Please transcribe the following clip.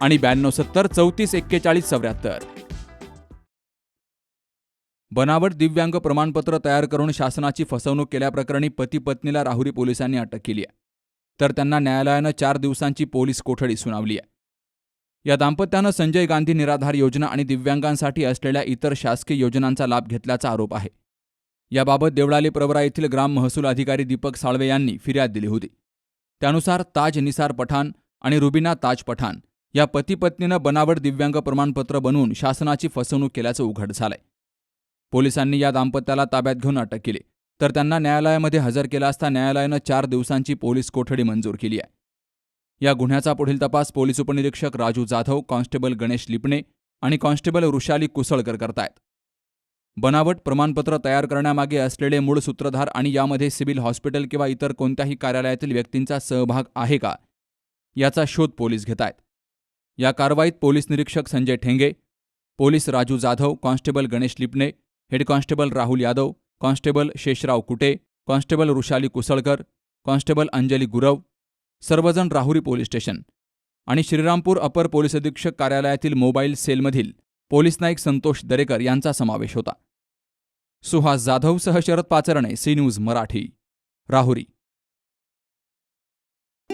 आणि ब्याण्णव सत्तर चौतीस एक्केचाळीस चौऱ्याहत्तर. बनावट दिव्यांग प्रमाणपत्र तयार करून शासनाची फसवणूक केल्याप्रकरणी पती पत्नीला राहुरी पोलिसांनी अटक केली आहे. तर त्यांना न्यायालयानं चार दिवसांची पोलीस कोठडी सुनावली आहे. या दाम्पत्यानं संजय गांधी निराधार योजना आणि दिव्यांगांसाठी असलेल्या इतर शासकीय योजनांचा लाभ घेतल्याचा आरोप आहे. याबाबत देवळाली प्रवरा येथील ग्राम महसूल अधिकारी दीपक साळवे यांनी फिर्याद दिली होती. त्यानुसार ताज निसार पठाण आणि रुबिना ताज पठाण या पती पत्नीनं बनावट दिव्यांग प्रमाणपत्र बनवून शासनाची फसवणूक केल्याचं उघड झालंय. पोलिसांनी या दाम्पत्याला ताब्यात घेऊन अटक केली. तर त्यांना न्यायालयामध्ये हजर केला असता न्यायालयानं चार दिवसांची पोलीस कोठडी मंजूर केली आहे. या गुन्ह्याचा पुढील तपास पोलीस उपनिरीक्षक राजू जाधव कॉन्स्टेबल गणेश लिपणे आणि कॉन्स्टेबल वृषाली कुसळकर करतायत. बनावट प्रमाणपत्र तयार करण्यामागे असलेले मूळ सूत्रधार आणि यामध्ये सिव्हिल हॉस्पिटल किंवा इतर कोणत्याही कार्यालयातील व्यक्तींचा सहभाग आहे का? याचा शोध पोलीस घेत आहेत या कारवाईत पोलीस निरीक्षक Sanjay Thenge police Raju Jadhav constable Ganesh Lipane head constable Rahul Yadav constable Sheshrao Kute constable Vrushali Kusalkar constable Anjali Gurav सर्वजण राहुरी पोलीस स्टेशन आणि श्रीरामपूर अपर पोलीस अधीक्षक कार्यालयातील मोबाईल सेलमधील पोलीस नाईक संतोष दरेकर यांचा समावेश होता. सुहास जाधवसह शरद पाचरणे सी न्यूज मराठी राहुरी.